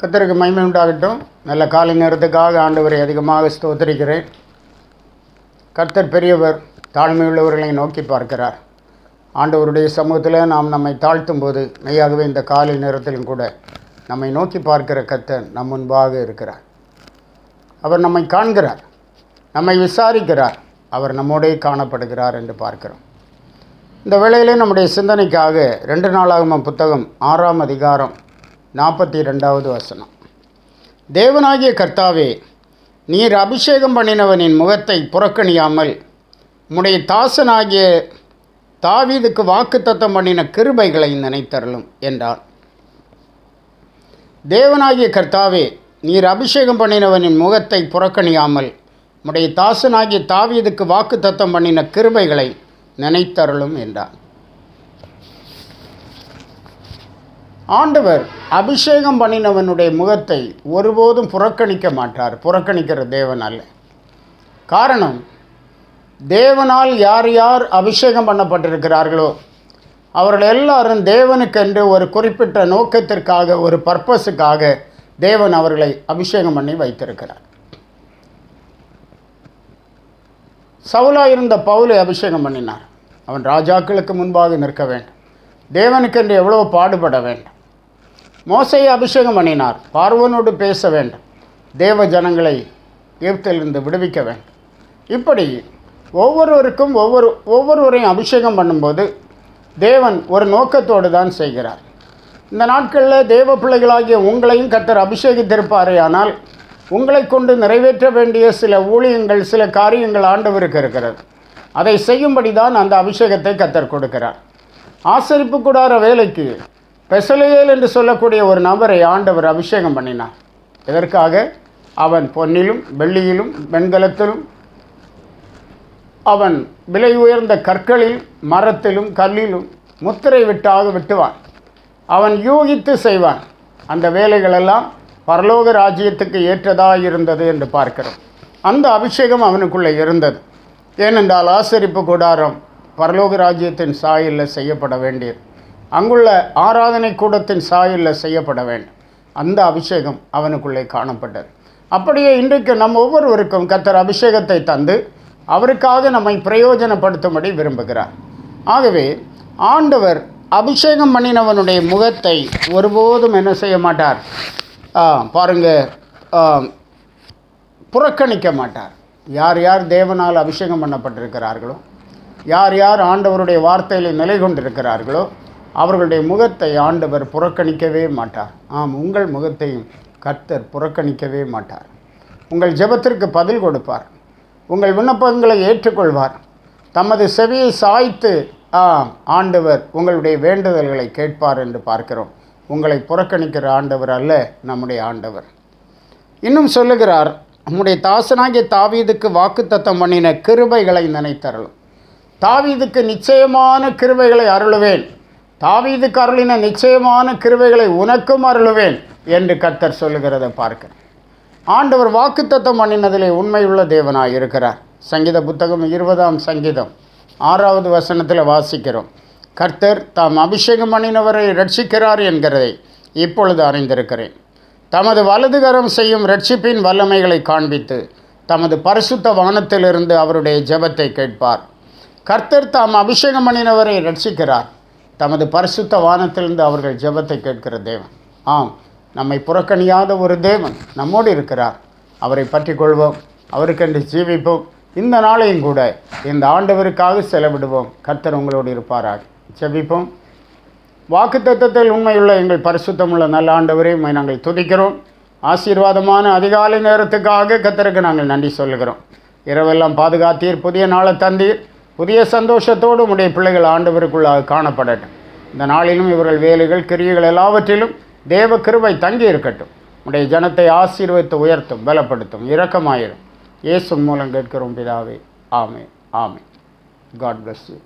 கத்தருக்கு மகிமை உண்டாகட்டும். நல்ல காலை நேரத்துக்காக ஆண்டவரை அதிகமாக ஸ்தோத்தரிக்கிறேன். கர்த்தர் பெரியவர் தாழ்மையுள்ளவர்களை நோக்கி பார்க்கிறார். ஆண்டவருடைய சமூகத்தில் நாம் நம்மை தாழ்த்தும் போது மெய்யாகவே இந்த காலை நேரத்திலும் கூட நம்மை நோக்கி பார்க்கிற கர்த்தர் நம் முன்பாக இருக்கிறார். அவர் நம்மை காண்கிறார் நம்மை விசாரிக்கிறார். அவர் நம்மோடே காணப்படுகிறார் என்று பார்க்கிறோம். இந்த வேளையிலே நம்முடைய சிந்தனைக்காக ரெண்டு நாளாகம புத்தகம் ஆறாம் அதிகாரம் நாற்பத்தி ரெண்டாவது வசனம். தேவனாகிய கர்த்தாவே நீர் அபிஷேகம் பண்ணினவனின் முகத்தை புறக்கணியாமல் உம்முடைய தாசனாகிய தாவீதுக்கு வாக்குத்தத்தம் பண்ணின கிருபைகளை நினைத்தருளும் என்றார். தேவனாகிய கர்த்தாவே நீர் அபிஷேகம் பண்ணினவனின் முகத்தை புறக்கணியாமல் உடைய தாசனாகிய தாவீதுக்கு வாக்குத்தத்தம் பண்ணின கிருபைகளை நினைத்தருளும் என்றார். ஆண்டவர் அபிஷேகம் பண்ணினவனுடைய முகத்தை ஒருபோதும் புறக்கணிக்க மாட்டார். புறக்கணிக்கிற தேவன் அல்ல. காரணம் தேவனால் யார் யார் அபிஷேகம் பண்ணப்பட்டிருக்கிறார்களோ அவர்கள் எல்லாரும் தேவனுக்கென்று ஒரு குறிப்பிட்ட நோக்கத்திற்காக ஒரு பர்பஸுக்காக தேவன் அவர்களை அபிஷேகம் பண்ணி வைத்திருக்கிறார். சவுலா இருந்த பவுலை அபிஷேகம் பண்ணினார். அவன் ராஜாக்களுக்கு முன்பாக நிற்க வேண்டும். தேவனுக்கென்று எவ்வளோ பாடுபட வேண்டும். மோசையை அபிஷேகம் பண்ணினார். பார்வனோடு பேச வேண்டும். தேவ ஜனங்களை எகிப்திலிருந்து விடுவிக்க வேண்டும். இப்படி ஒவ்வொருவருக்கும் ஒவ்வொரு ஒவ்வொருவரையும் அபிஷேகம் பண்ணும்போது தேவன் ஒரு நோக்கத்தோடு தான் செய்கிறார். இந்த நாட்களில் தேவ பிள்ளைகளாகிய உங்களையும் கத்தர் அபிஷேகித்திருப்பாரே ஆனால் உங்களை கொண்டு நிறைவேற்ற வேண்டிய சில ஊழியங்கள் சில காரியங்கள் ஆண்டவருக்கு இருக்கிறது. அதை செய்யும்படி தான் அந்த அபிஷேகத்தை கத்தர் கொடுக்கிறார். ஆசரிப்பு கூடார வேலைக்கு பெசலையேல் என்று சொல்லக்கூடிய ஒரு நபரை ஆண்டவர் அபிஷேகம் பண்ணினார். இதற்காக அவன் பொன்னிலும் வெள்ளியிலும் வெண்கலத்திலும் அவன் விலை உயர்ந்த கற்களில் மரத்திலும் கல்லிலும் முத்திரை விட்டாக விட்டுவான். அவன் யூகித்து செய்வான் அந்த வேலைகளெல்லாம் பரலோக ராஜ்யத்துக்கு ஏற்றதாக இருந்தது என்று பார்க்கிறோம். அந்த அபிஷேகம் அவனுக்குள்ளே இருந்தது. ஏனென்றால் ஆசரிப்பு கூடாரம் பரலோக ராஜ்யத்தின் சாயலில் செய்யப்பட வேண்டியது. அங்குள்ள ஆராதனை கூடத்தின் சாயலில் செய்யப்பட வேண்டும். அந்த அபிஷேகம் அவனுக்குள்ளே காணப்பட்டது. அப்படியே இன்றைக்கு நம் ஒவ்வொருவருக்கும் கத்தர் அபிஷேகத்தை தந்து அவருக்காக நம்மை பிரயோஜனப்படுத்தும்படி விரும்புகிறார். ஆகவே ஆண்டவர் அபிஷேகம் பண்ணினவனுடைய முகத்தை ஒருபோதும் என்ன செய்ய மாட்டார்? பாருங்கள் பாருங்க புறக்கணிக்க மாட்டார். யார் யார் தேவனால் அபிஷேகம் பண்ணப்பட்டிருக்கிறார்களோ யார் யார் ஆண்டவருடைய வார்த்தையில் நிலை கொண்டிருக்கிறார்களோ அவர்களுடைய முகத்தை ஆண்டவர் புறக்கணிக்கவே மாட்டார். ஆம் உங்கள் முகத்தையும் கர்த்தர் புறக்கணிக்கவே மாட்டார். உங்கள் ஜெபத்திற்கு பதில் கொடுப்பார். உங்கள் விண்ணப்பங்களை ஏற்றுக்கொள்வார். தமது செவியை சாய்த்து ஆம் ஆண்டவர் உங்களுடைய வேண்டுதல்களை கேட்பார் என்று பார்க்கிறோம். உங்களை புறக்கணிக்கிற ஆண்டவர் அல்ல நம்முடைய ஆண்டவர். இன்னும் சொல்லுகிறார் நம்முடைய தாசனாகிய தாவீதுக்கு வாக்குத்தத்தம் பண்ணின கிருபைகளை நினைத்தரலும் தாவீதுக்கு நிச்சயமான கிருபைகளை அருளுவேன். தாவீது கருளின நிச்சயமான கிருவைகளை உனக்கும் அருளுவேன் என்று கர்த்தர் சொல்லுகிறதை பார்க்கிறேன். ஆண்டவர் வாக்குத்தத்தம் பண்ணினதிலே உண்மையுள்ள தேவனாக இருக்கிறார். சங்கீத புத்தகம் இருபதாம் சங்கீதம் ஆறாவது வசனத்தில் வாசிக்கிறோம். கர்த்தர் தாம் அபிஷேகம் பண்ணினவரை ரட்சிக்கிறார் என்கிறதை இப்பொழுது அறிந்திருக்கிறேன். தமது வலதுகரம் செய்யும் ரட்சிப்பின் வல்லமைகளை காண்பித்து தமது பரிசுத்த வானத்திலிருந்து அவருடைய ஜெபத்தை கேட்பார். கர்த்தர் தாம் அபிஷேகம் பண்ணினவரை ரட்சிக்கிறார் தமது பரிசுத்த வானத்திலிருந்து அவர்கள் ஜெபத்தை கேட்கிற தேவன். ஆம் நம்மை புறக்கணியாத ஒரு தேவன் நம்மோடு இருக்கிறார். அவரை பற்றி கொள்வோம் அவருக்கென்று ஜீவிப்போம். இந்த நாளையும் கூட இந்த ஆண்டவருக்காக செலவிடுவோம். கர்த்தர் உங்களோடு இருப்பாராக. ஜெபிப்போம். வாக்குத்தத்தத்தில் உண்மையுள்ள எங்கள் பரிசுத்தமுள்ள நல்ல ஆண்டவரை உண்மை நாங்கள் துதிக்கிறோம். ஆசீர்வாதமான அதிகாலை நேரத்துக்காக கத்தருக்கு நாங்கள் நன்றி சொல்லுகிறோம். இரவெல்லாம் பாதுகாத்தீர் புதிய நாளை தந்தீர். புதிய சந்தோஷத்தோடு உடைய பிள்ளைகள் ஆண்டவருக்குள்ளாக காணப்படட்டும். இந்த நாளிலும் இவர்கள் வேலைகள் கிரியைகள் எல்லாவற்றிலும் தேவ கிருபை தங்கி இருக்கட்டும். உடைய ஜனத்தை ஆசீர்வதித்து உயர்த்தும் பலப்படுத்தும் இரக்கமாயிரும். இயேசு மூலம் கேட்கிறோம் பிதாவே. ஆமே ஆமே காட் பிளஸ் யூ